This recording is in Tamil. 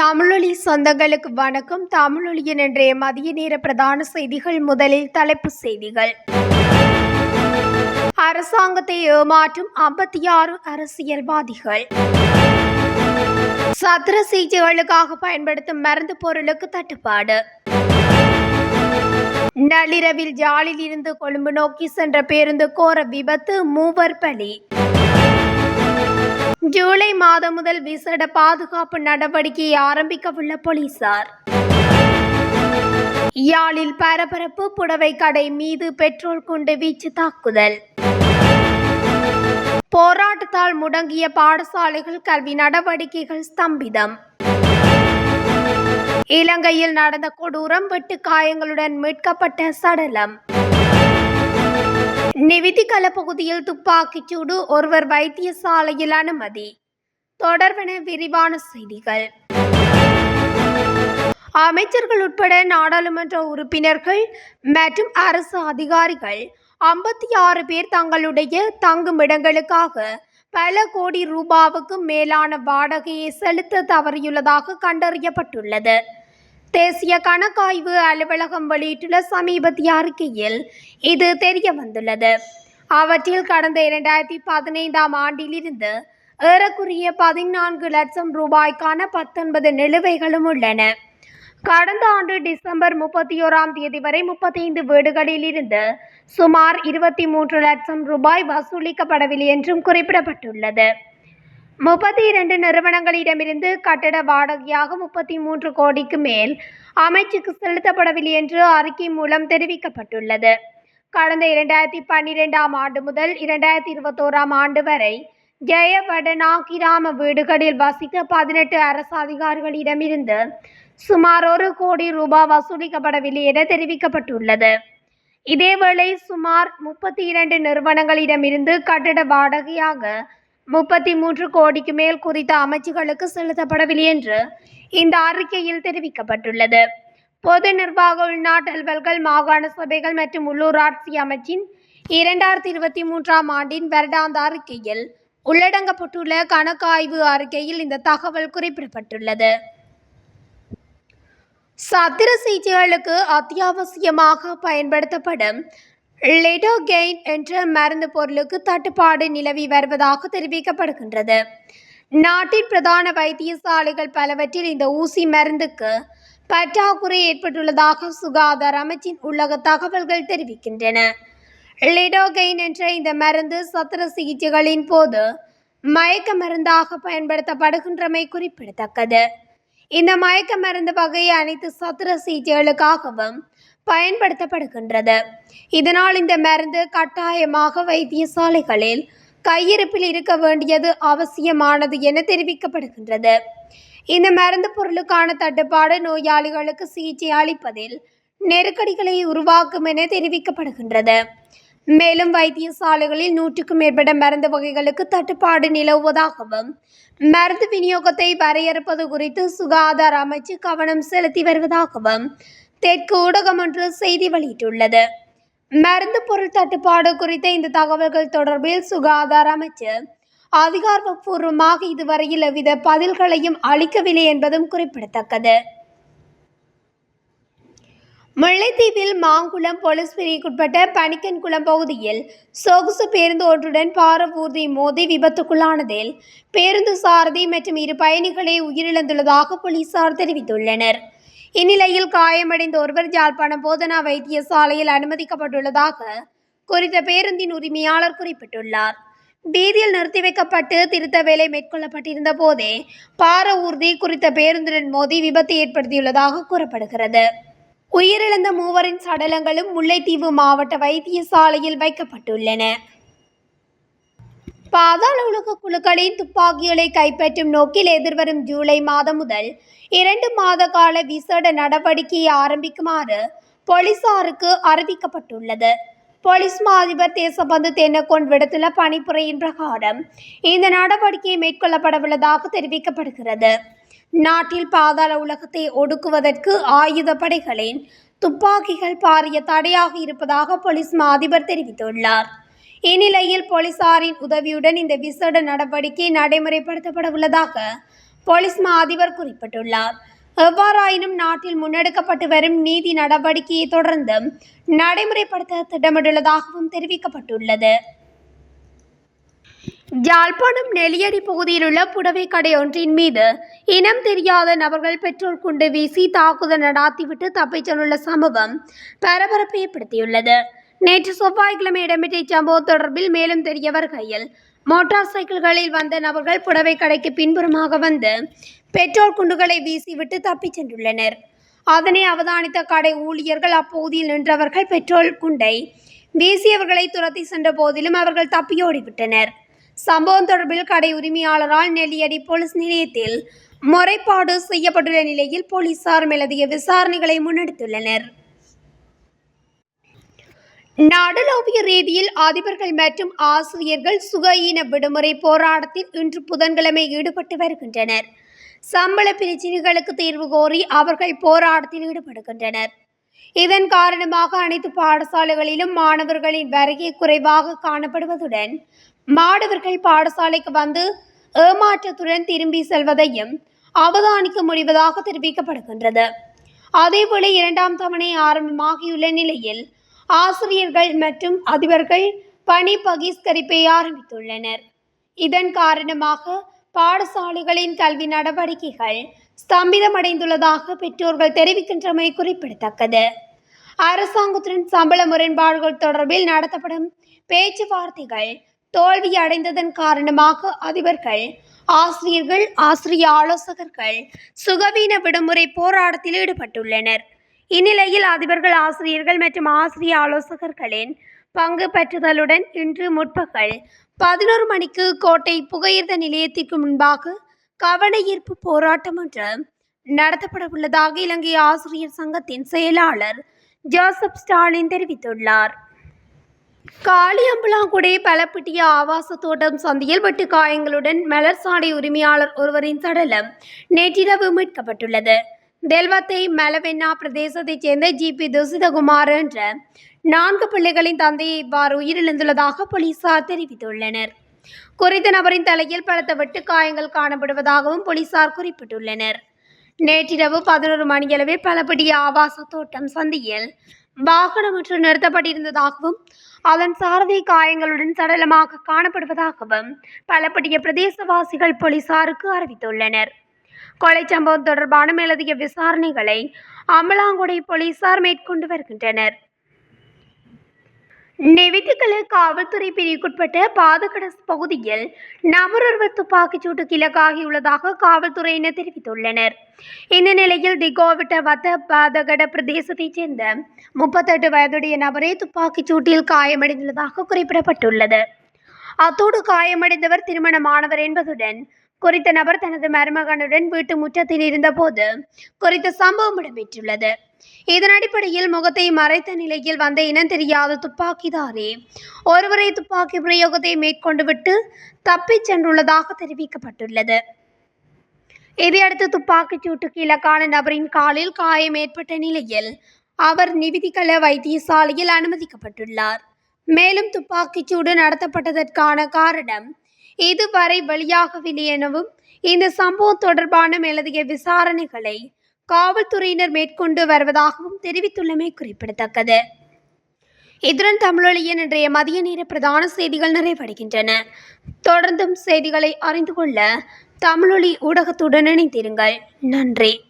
தமிழொலி சொந்தங்களுக்கு வணக்கம். தமிழொலியின் இன்றைய மதிய நேர பிரதான செய்திகள் முதலில் தலைப்புச் செய்திகள். அரசாங்கத்தை ஏமாற்றும் ஐம்பத்தி ஆறு அரசியல்வாதிகள். சத்திர சிகிச்சைகளுக்காக பயன்படுத்தும் மருந்து பொருளுக்கு தட்டுப்பாடு. நள்ளிரவில் ஜாலில் இருந்து கொழும்பு நோக்கி சென்ற பேருந்து கோர விபத்து மூவர் பலி. ஜூலை மாதம் முதல் விசேட பாதுகாப்பு நடவடிக்கையை ஆரம்பிக்கவுள்ள போலீசார். யாழில் பரபரப்பு புடவை கடை மீது பெட்ரோல் குண்டு வீச்சு தாக்குதல். போராட்டத்தால் முடங்கிய பாடசாலைகள் கல்வி நடவடிக்கைகள் ஸ்தம்பிதம். இலங்கையில் நடந்த கொடூரம் வெட்டு காயங்களுடன் மீட்கப்பட்ட சடலம். நிவிதிகல பகுதியில் துப்பாக்கிச் சூடு ஒருவர் வைத்தியசாலையில் அனுமதி. தொடர்பென விரிவான செய்திகள். அமைச்சர்கள் உட்பட நாடாளுமன்ற உறுப்பினர்கள் மற்றும் அரசு அதிகாரிகள் ஐம்பத்தி ஆறு பேர் தங்களுடைய தங்குமிடங்களுக்காக பல கோடி ரூபாவுக்கு மேலான வாடகையை செலுத்த தவறியுள்ளதாக கண்டறியப்பட்டுள்ளது. தேசிய கணக்காய்வு அலுவலகம் வெளியிட்டுள்ள சமீபத்திய அறிக்கையில் இது தெரிய வந்துள்ளது அவற்றில் கடந்த இரண்டாயிரத்தி பதினைந்தாம் ஆண்டிலிருந்து ஏறக்குறைய பதினான்கு லட்சம் ரூபாய்க்கான பத்தொன்பது நிலுவைகளும் உள்ளன. கடந்த ஆண்டு டிசம்பர் முப்பத்தி ஓராம் தேதி வரை முப்பத்தைந்து வீடுகளில் இருந்து சுமார் இருபத்தி மூன்று லட்சம் ரூபாய் வசூலிக்கப்படவில்லை என்றும் குறிப்பிடப்பட்டுள்ளது. முப்பத்தி இரண்டு நிறுவனங்களிடமிருந்து கட்டட வாடகையாக முப்பத்தி மூன்று கோடிக்கு மேல் அமைச்சுக்கு செலுத்தப்படவில்லை என்று அறிக்கை மூலம் தெரிவிக்கப்பட்டுள்ளது. கடந்த இரண்டாயிரத்தி பன்னிரெண்டாம் ஆண்டு முதல் இரண்டாயிரத்தி இருபத்தோராம் ஆண்டு வரை ஜெயவடனா கிராம வீடுகளில் வசித்த பதினெட்டு அரசு அதிகாரிகளிடமிருந்து சுமார் ஒரு கோடி ரூபாய் வசூலிக்கப்படவில்லை என தெரிவிக்கப்பட்டுள்ளது. இதேவேளை சுமார் முப்பத்தி இரண்டு நிறுவனங்களிடமிருந்து கட்டட வாடகையாக முப்பத்தி மூன்று கோடிக்கு மேல் குறித்த அமைச்சுகளுக்கு செலுத்தப்படவில்லை என்று இந்த அறிக்கையில் தெரிவிக்கப்பட்டுள்ளது. பொது நிர்வாக உள்நாட்டல்வல்கள் மாகாண சபைகள் மற்றும் உள்ளூராட்சி அமைச்சின் இரண்டாயிரத்தி இருபத்தி மூன்றாம் ஆண்டின் வருடாந்த அறிக்கையில் உள்ளடங்கப்பட்டுள்ள கணக்காய்வு அறிக்கையில் இந்த தகவல் குறிப்பிடப்பட்டுள்ளது. சத்திர சிகிச்சைகளுக்கு அத்தியாவசியமாக பயன்படுத்தப்படும் லெடோகெயின் என்ற மருந்து பொருளுக்கு தட்டுப்பாடு நிலவி வருவதாக தெரிவிக்கப்படுகின்றது. நாட்டின் பிரதான வைத்தியசாலைகள் பலவற்றில் இந்த ஊசி மருந்துக்கு பற்றாக்குறை ஏற்பட்டுள்ளதாக சுகாதார அமைச்சின் உள்ளக தகவல்கள் தெரிவிக்கின்றன. லிடோகெயின் என்ற இந்த மருந்து சத்திர சிகிச்சைகளின் போது மயக்க மருந்தாக பயன்படுத்தப்படுகின்றமை குறிப்பிடத்தக்கது. இந்த மயக்க மருந்து வகை அனைத்து சத்திர சிகிச்சைகளுக்காகவும் பயன்படுத்தப்படுகின்றது. இதனால் இந்த மருந்து கட்டாயமாக வைத்தியசாலைகளில் கையிருப்பில் இருக்க வேண்டியது அவசியமானது என தெரிவிக்கப்படுகின்றது. இந்த மருந்து பொருளுக்கான தட்டுப்பாடு நோயாளிகளுக்கு சிகிச்சை அளிப்பதில் நெருக்கடிகளை உருவாக்கும் என தெரிவிக்கப்படுகின்றது. மேலும் வைத்தியசாலைகளில் நூற்றுக்கும் மேற்பட்ட மருந்து வகைகளுக்கு தட்டுப்பாடு நிலவுவதாகவும் மருந்து விநியோகத்தை வரையறுப்பது குறித்து சுகாதார அமைச்சு கவனம் செலுத்தி வருவதாகவும் தெற்கு ஊடகம் ஒன்று செய்தி வெளியிட்டுள்ளது. மருந்து பொருள் தட்டுப்பாடு குறித்த இந்த தகவல்கள் தொடர்பில் சுகாதார அமைச்சு அதிகாரப்பூர்வமாக இதுவரையில் எவ்வித பதில்களையும் அளிக்கவில்லை என்பதும் குறிப்பிடத்தக்கது. முல்லைத்தீவில் மாங்குளம் போலீஸ் பிரிவுக்குட்பட்ட பனிக்கன்குளம் பகுதியில் சொகுசு பேருந்து ஒன்றுடன் பாரவூர்தி மோதி விபத்துக்குள்ளானதில் பேருந்து சாரதி மற்றும் இரு பயணிகளே உயிரிழந்துள்ளதாக போலீசார் தெரிவித்துள்ளனர். இந்நிலையில் காயமடைந்த ஒருவர் யாழ்ப்பாணம் போதனா வைத்தியசாலையில் அனுமதிக்கப்பட்டுள்ளதாக குறித்த பேருந்தின் உரிமையாளர் குறிப்பிட்டுள்ளார். வீதியில் நிறுத்தி வைக்கப்பட்டு திருத்த வேலை மேற்கொள்ளப்பட்டிருந்த போதே பார ஊர்தி குறித்த பேருந்துடன் மோதி விபத்து ஏற்படுத்தியுள்ளதாக கூறப்படுகிறது. உயிரிழந்த மூவரின் சடலங்களும் முல்லைத்தீவு மாவட்ட வைத்தியசாலையில் வைக்கப்பட்டுள்ளன. பாதாள உலக குழுக்களின் துப்பாக்கிகளை கைப்பற்றும் நோக்கில் எதிர்வரும் ஜூலை மாதம் முதல் இரண்டு மாத கால விசேட நடவடிக்கையை ஆரம்பிக்குமாறு போலீசாருக்கு அறிவிக்கப்பட்டுள்ளது. போலீஸ் மா அதிபர் தேசபந்து தென்னக்கோன் விடுத்துள்ள பணிப்புரையின் பிரகாரம் இந்த நடவடிக்கை மேற்கொள்ளப்படவுள்ளதாக தெரிவிக்கப்படுகிறது. நாட்டில் பாதாள உலகத்தை ஒடுக்குவதற்கு ஆயுத படைகளின் துப்பாக்கிகள் பாரிய தடையாக இருப்பதாக போலீஸ் மா அதிபர் தெரிவித்துள்ளார். இந்நிலையில் போலீசாரின் உதவியுடன் இந்த விசேட நடவடிக்கை நடைமுறைப்படுத்தப்பட உள்ளதாக போலீஸ் மா அதிபர் குறிப்பிட்டுள்ளார். எவ்வாறாயினும் நாட்டில் முன்னெடுக்கப்பட்டு வரும் நீதி நடவடிக்கையை தொடர்ந்து நடைமுறைப்படுத்த திட்டமிட்டுள்ளதாகவும் தெரிவிக்கப்பட்டுள்ளது. யாழ்ப்பாணம் நெல்லியடி பகுதியில் உள்ள புடவை கடை ஒன்றின் மீது இனம் தெரியாத நபர்கள் பெட்ரோல் குண்டு வீசி தாக்குதல் நடாத்திவிட்டு தப்பிச் சென்றுள்ள சம்பவம் பரபரப்பை ஏற்படுத்தியுள்ளது. நேற்று செவ்வாய்க்கிழமை இடம்பெற்ற இச்சம்பவம் தொடர்பில் மேலும் தெரிய வருகையில் மோட்டார் சைக்கிள்களில் வந்த நபர்கள் புடவை கடைக்கு பின்புறமாக வந்து பெட்ரோல் குண்டுகளை வீசிவிட்டு தப்பிச் சென்றுள்ளனர். அதனை அவதானித்த கடை ஊழியர்கள் அப்பகுதியில் நின்றவர்கள் பெட்ரோல் குண்டை வீசியவர்களை துரத்தி சென்ற போதிலும் அவர்கள் தப்பியோடிவிட்டனர். சம்பவம் தொடர்பில் கடை உரிமையாளரால் நெல்லியடி போலீஸ் நிலையத்தில் முறைப்பாடு செய்யப்பட்டுள்ள நிலையில் போலீசார் மேலதிக விசாரணைகளை முன்னெடுத்துள்ளனர். நாடளாவிய ரீதியில் அதிபர்கள் மற்றும் ஆசிரியர்கள் சுகஈன விடுமுறை போராட்டத்தில் இன்று புதன்கிழமை ஈடுபட்டு வருகின்றனர். சம்பள பிரச்சினைகளுக்கு தீர்வு கோரி அவர்கள் போராட்டத்தில் ஈடுபடுகின்றனர். இதன் காரணமாக அனைத்து பாடசாலைகளிலும் மாணவர்களின் வருகை குறைவாக காணப்படுவதுடன் மாணவர்கள் பாடசாலைக்கு வந்து ஏமாற்றத்துடன் திரும்பி செல்வதையும் அவதானிக்க முடிவதாக தெரிவிக்கப்படுகின்றது. அதேபோல இரண்டாம் தவணை ஆரம்பமாகியுள்ள நிலையில் ஆசிரியர்கள் மற்றும் அதிபர்கள் பணி பகிஷ்கரிப்பை ஆரம்பித்துள்ளனர். இதன் காரணமாக பாடசாலைகளின் கல்வி நடவடிக்கைகள் ஸ்தம்பிதமடைந்துள்ளதாக பெற்றோர்கள் தெரிவிக்கின்றமை குறிப்பிடத்தக்கது. அரசாங்கத்துடன் சம்பள முரண்பாடுகள் தொடர்பில் நடத்தப்படும் பேச்சுவார்த்தைகள் தோல்வி அடைந்ததன் காரணமாக அதிபர்கள் ஆசிரியர்கள் ஆசிரிய ஆலோசகர்கள் சுகவீன விடுமுறை போராட்டத்தில் ஈடுபட்டுள்ளனர். இந்நிலையில் அதிபர்கள் ஆசிரியர்கள் மற்றும் ஆசிரிய ஆலோசகர்களின் பங்கு பெற்றுதலுடன் இன்று முற்பகல் பதினோரு மணிக்கு கோட்டை புகையிரத நிலையத்திற்கு முன்பாக கவன ஈர்ப்பு போராட்டம் ஒன்று நடத்தப்பட உள்ளதாக இலங்கை ஆசிரியர் சங்கத்தின் செயலாளர் ஜோசப் ஸ்டாலின் தெரிவித்துள்ளார். காளியம்பலாங்குடி பலப்பிட்டிய ஆவாச தோட்டம் சந்தையில் வெட்டு காயங்களுடன் மலர் சாலை உரிமையாளர் ஒருவரின் சடலம் நேற்றிரவு மீட்கப்பட்டுள்ளது. தெல்வத்தை மலவென்னா பிரதேசத்தைச் சேர்ந்த ஜிபி துசிதகுமார் என்ற நான்கு பிள்ளைகளின் தந்தையை இவ்வாறு உயிரிழந்துள்ளதாக போலீசார் தெரிவித்துள்ளனர். குறித்த நபரின் தலையில் பலத்த வெட்டுக்காயங்கள் காணப்படுவதாகவும் போலீசார் குறிப்பிட்டுள்ளனர். நேற்றிரவு பதினோரு மணியளவில் பலபடிய ஆவாச தோட்டம் சந்தியில் வாகனம் ஒன்று நிறுத்தப்பட்டிருந்ததாகவும் அதன் சாரதி காயங்களுடன் சடலமாக காணப்படுவதாகவும் பலபடிய பிரதேசவாசிகள் போலீசாருக்கு அறிவித்துள்ளனர். கொலை சம்பவம் தொடர்பான மேலதிக விசாரணைகளை அமலாங்குடி போலீசார் மேற்கொண்டு வருகின்றனர். நெவித்துக்கள காவல்துறை பிரிவுக்குட்பட்ட பாதகடஸ் பகுதியில் நபரொருவர் துப்பாக்கிச்சூட்டு கிழக்காகியுள்ளதாக காவல்துறையினர் தெரிவித்துள்ளனர். இந்த நிலையில் திகோவிட்ட வத்த பாதகட பிரதேசத்தைச் சேர்ந்த முப்பத்தெட்டு வயதுடைய நபரே துப்பாக்கிச்சூட்டில் காயமடைந்துள்ளதாக குறிப்பிடப்பட்டுள்ளது. அத்தோடு காயமடைந்தவர் திருமணமானவர் என்பதுடன் குறித்த நபர் தனது மருமகனுடன் வீட்டு முற்றத்தில் இருந்தபோது குறித்த சம்பவம் இடம்பெற்றுள்ளது. இதன் அடிப்படையில் முகத்தை மறைத்த நிலையில் வந்த இனம் தெரியாத துப்பாக்கிதாரி ஒருவரை துப்பாக்கி பிரயோகத்தை மேற்கொண்டு விட்டு தப்பிச் சென்றுள்ளதாக தெரிவிக்கப்பட்டுள்ளது. இதையடுத்து துப்பாக்கிச் சூட்டுக்கு இலக்கான நபரின் காலில் காயம் ஏற்பட்ட நிலையில் அவர் நிவிதிகல வைத்தியசாலையில் அனுமதிக்கப்பட்டுள்ளார். மேலும் துப்பாக்கிச் சூடு நடத்தப்பட்டதற்கான காரணம் இதுவரை வெளியாகவில்லை எனவும் இந்த சம்பவம் தொடர்பான மேலதிக விசாரணைகளை காவல்துறையினர் மேற்கொண்டு வருவதாகவும் தெரிவித்துள்ளமை குறிப்பிடத்தக்கது. இதுடன் தமிழொழியின் இன்றைய மதிய நேர பிரதான செய்திகள் நிறைவடைகின்றன. தொடர்ந்தும் செய்திகளை அறிந்து கொள்ள தமிழொலி ஊடகத்துடன் இணைந்திருங்கள். நன்றி.